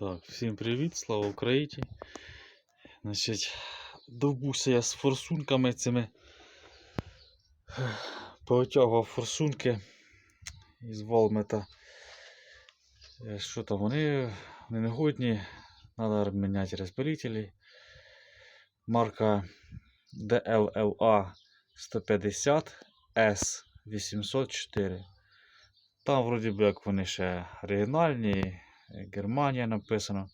Так, всім привіт, слава Україні. Значить, довбуся я з форсунками цими. Повитягував форсунки із Волмета. Е, Що там, вони, вони негодні, треба міняти розпилителі. Марка DLLA 150 S 804. Там вроді би як вони ще оригінальні. Е, Германія написано.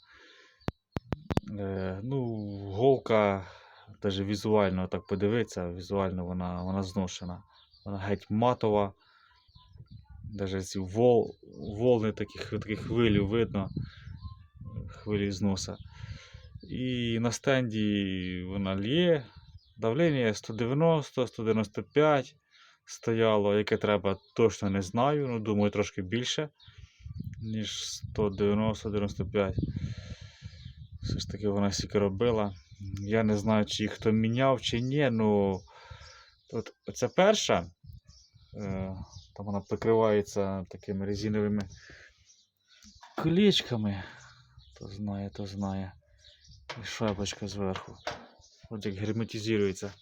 Е, ну, голка, навіть візуально так подивитися, візуально вона, вона зношена. Вона геть матова. Навіть ці вол, волни таких, таких хвилів видно, хвилі зноса. І на стенді вона лє. Давлення 190, 195 стояло, яке треба, точно не знаю. Ну, думаю, трошки більше, ніж 190-95. Все ж таки вона стільки робила. Я не знаю, чи їх хто міняв, чи ні. Ну от оця перша, е, там вона прикривається такими резиновими колечками. То знає, то знає. І шапочка зверху. От як герметизується.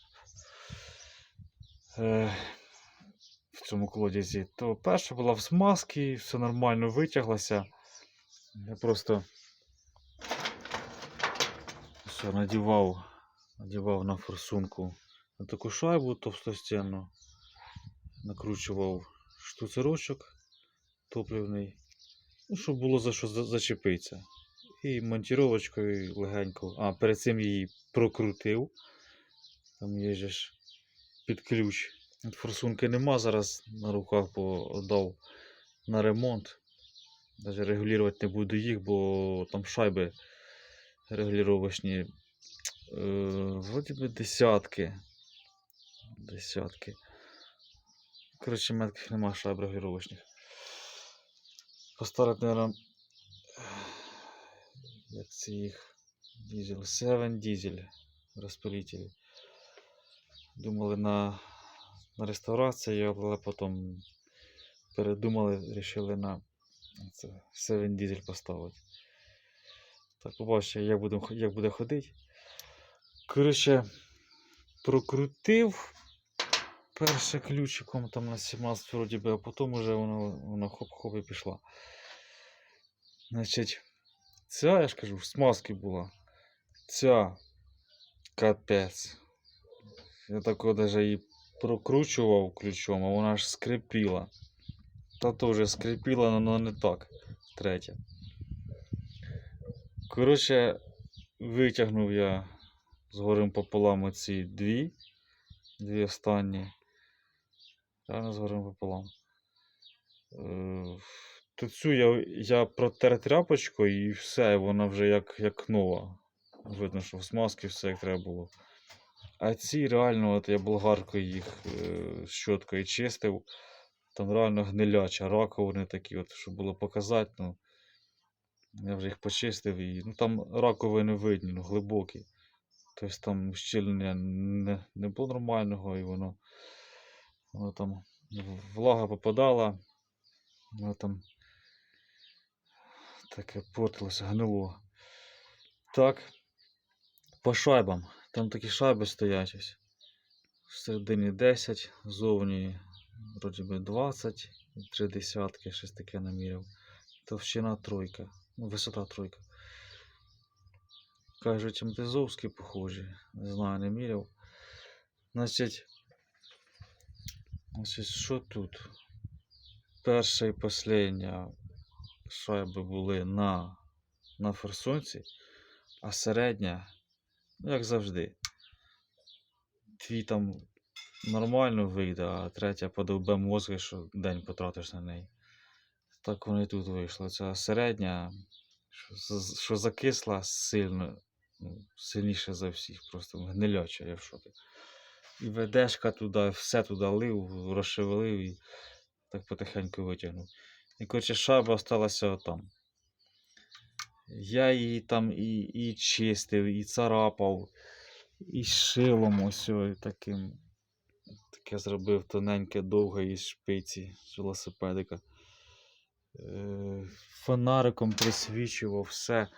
В цьому колодязі. То перша була в смазці, все нормально витяглася. Я просто все надівав, надівав на форсунку на таку шайбу товстостінну, накручував штуцерочок топливний, ну, щоб було за що зачепитися. І монтіровочкою легенько. А, перед цим її прокрутив. Там є ж під ключ. Форсунки нема зараз на руках, бо дав на ремонт. Навіть регулювати не буду їх, бо там шайби регулювачні. Е, вроді би десятки. Десятки. Коротше, метких нема шайб регулювачних. Поставити, наверное, як це їх дизель, 7 дизель розпилителі. Думали на, на реставрацію, але потім передумали, вирішили на це, 7 дизель поставити. Так, побачите, як, будем, як буде ходити. Коротше, прокрутив перше ключиком там на 17 вроді би, а потім вже воно, хоп-хоп і пішла. Значить, ця, я ж кажу, в смазки була. Ця капець. Я тако даже її прокручував ключом, а вона аж скрипіла. Та теж скрипіла, але не так. Третя. Коротше, витягнув я згорем пополам оці дві. Дві останні. Реально згорем пополам. Е, То цю я, я протер тряпочкою і все, вона вже як, як нова. Видно, що в смазки все як треба було. А ці реально, от я болгаркою їх е, щоткою чистив. Там реально гниляча, раковини такі, от, щоб було показати. Ну, я вже їх почистив і ну, там раковини видні, ну, глибокі. Тобто там щільнення не, не було нормального і воно, воно там влага попадала, воно там таке портилося, гнило. Так, по шайбам. Там такі шайби стоять ось. Всередині 10, зовні вроді би 20, і три десятки, щось таке наміряв. Товщина тройка, ну, висота тройка. Кажуть, МТЗовські похожі. Не знаю, не міряв. Значить, значить, що тут? Перша і остання шайби були на, на форсунці, а середня, ну, як завжди. Дві там нормально вийде, а третя подовбе мозги, що день потратиш на неї. Так воно і тут вийшло. Ця середня, що, що закисла сильно, ну, сильніше за всіх, просто гниляча, я в шокі. І ведешка туди, все туди лив, розшевелив і так потихеньку витягнув. І коротше, шайба осталася отам. Я її там і, і чистив, і царапав, і шилом ось таким. Таке зробив тоненьке, довге із шпиці з велосипедика. Е, фонариком присвічував все.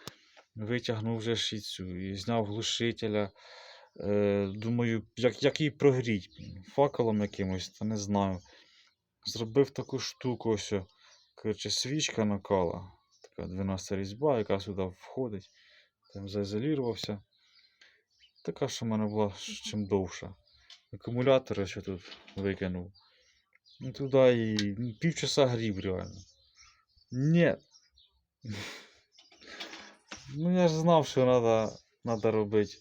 Витягнув вже ж і зняв глушителя. Е, думаю, як, як її прогріть? Факелом якимось, та не знаю. Зробив таку штуку ось. Коротше, свічка накала. Така 12 різьба, яка сюди входить. Там заізолірувався. Така, що в мене була чим довша. Акумулятори ще тут викинув. Ну, туди і півчаса грів реально. Ні. Ну я ж знав, що треба надо робити.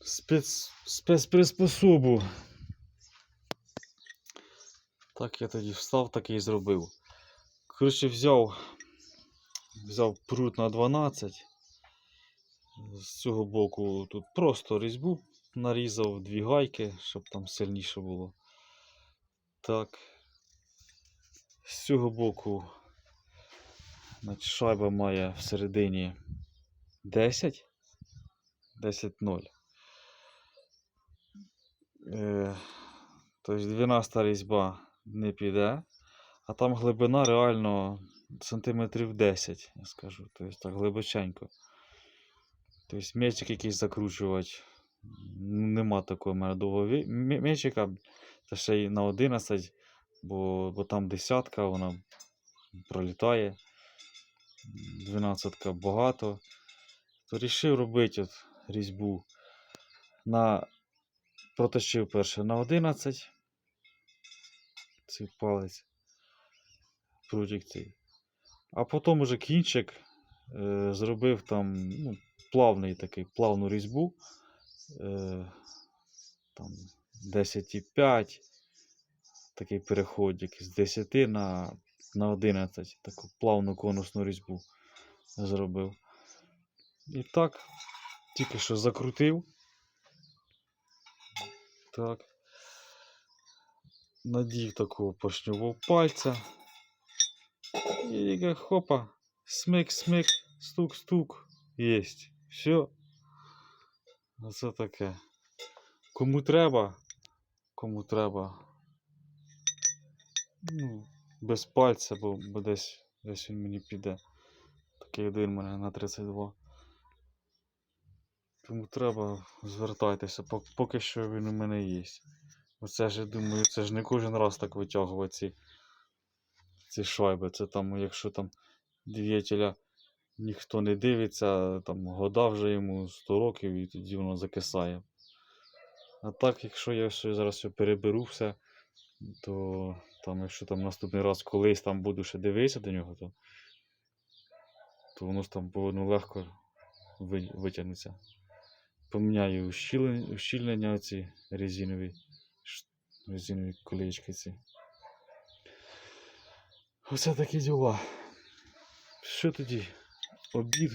Спец, спецприспособу. Так я тоді встав, так і зробив. Коротше, взяв, взяв прут на 12. З цього боку тут просто різьбу нарізав дві гайки, щоб там сильніше було. Так. З цього боку значить, шайба має всередині 10. 10-0. Е, тобто 12 різьба не піде, а там глибина реально сантиметрів 10, я скажу. Тобто так глибоченько. Тобто м'ячик якийсь закручувати. Нема такого в мене довго м'ячика. Та ще й на 11, бо, бо там десятка, вона пролітає. 12 багато. То рішив робити от різьбу на проточив перше на 11 цей палець прутик цей. А потім уже кінчик е, зробив там ну, плавний такий, плавну різьбу. Е, там 10,5. Такий переходик з 10 на, на 11. Таку плавну конусну різьбу зробив. І так, тільки що закрутив. Так. Надів такого поршньового пальця. І таке хопа. Смик-смик, стук-стук. Єсть. Все. Оце таке. Кому треба, кому треба. Ну, без пальця, бо, бо десь, десь він мені піде. Такий один мене на 32. Кому треба, звертайтеся, поки що він у мене є. Оце ж, я думаю, це ж не кожен раз так витягувати ці шайби. Це там, якщо там двигателя ніхто не дивиться, там года вже йому 100 років і тоді воно закисає. А так, якщо я ще зараз все переберу все, то там, якщо там наступний раз колись там буду ще дивитися до нього, то, то воно ж там повинно легко витягнеться. Поміняю ущільнення, оці резинові, резинові колечки ці. Оце такі діла. Що тоді? Обід